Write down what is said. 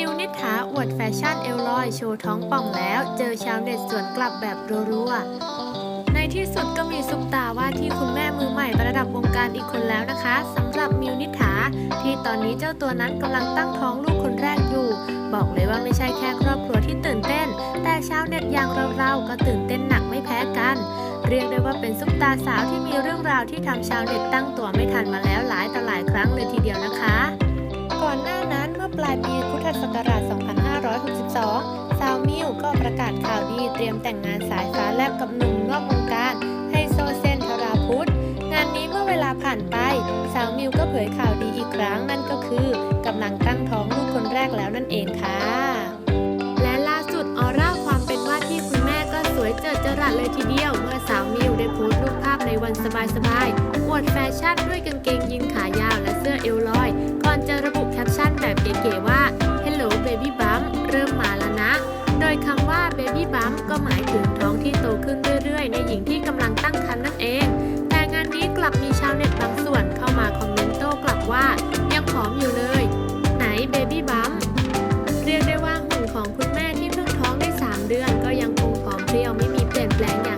ิวนิษฐาอวดแฟชั่นเอลลอยโชว์ท้องป่องแล้ว เจอชาวเน็ตสวนกลับแบบรัวๆ ในที่สุดก็มีซุปตาว่าที่คุณแม่มือใหม่ประดับวงการอีกคนแล้วนะคะสำหรับมิวนิษฐา ที่ตอนนี้เจ้าตัวนั้นกำลังตั้งท้องลูกคนแรกอยู่ บอกเลยว่าไม่ใช่แค่ครอบครัวที่ตื่นเต้น แต่ชาวเน็ตอย่างเราๆก็ตื่นเต้นหนักไม่แพ้กัน เรียกได้ว่าเป็นซุปตาสาวที่มีเรื่องราวที่ทำชาวเน็ตตั้งตัวไม่ทันมาแล้วหลายต่อหลายครั้ง อปลายปีพุทธศักราช 2562 สาวมิวก็ประกาศข่าวดีเตรียมแต่งงานสายฟ้าแลบกับหนุ่มนอกวงการไฮโซเซนธราพุทธ งานนี้เมื่อเวลาผ่านไป สาวมิวก็เผยข่าวดีอีกครั้งนั่นก็คือกำลังตั้งท้องลูกคนแรกแล้วนั่นเองค่ะ และล่าสุดออร่าความเป็นว่าที่คุณแม่ก็สวยเจิดจรัสเลยทีเดียว เมื่อสาวมิวได้โพสต์รูปภาพในวันสบายๆอวดแฟชั่นด้วยกางเกงยีนขายาวและเสื้อเอวลอย ก่อนจะระบ แบบเก๋ๆว่า Hello baby bump เริ่มมาแล้วนะ โดยคำว่า baby bump ก็หมายถึงท้องที่โตขึ้นเรื่อยๆ ในหญิงที่กำลังตั้งครรภ์นั่นเอง แต่งานนี้กลับมีชาวเน็ตบางส่วนเข้ามาคอมเมนต์โต้กลับว่า ยังผอมอยู่เลย ไหน baby bump เรียกได้ว่าหุ่นของคุณแม่ที่เพิ่งท้องได้ 3 เดือน ก็ยังคงผอมเพรียวไม่มีเปลี่ยนแปลงอย่าง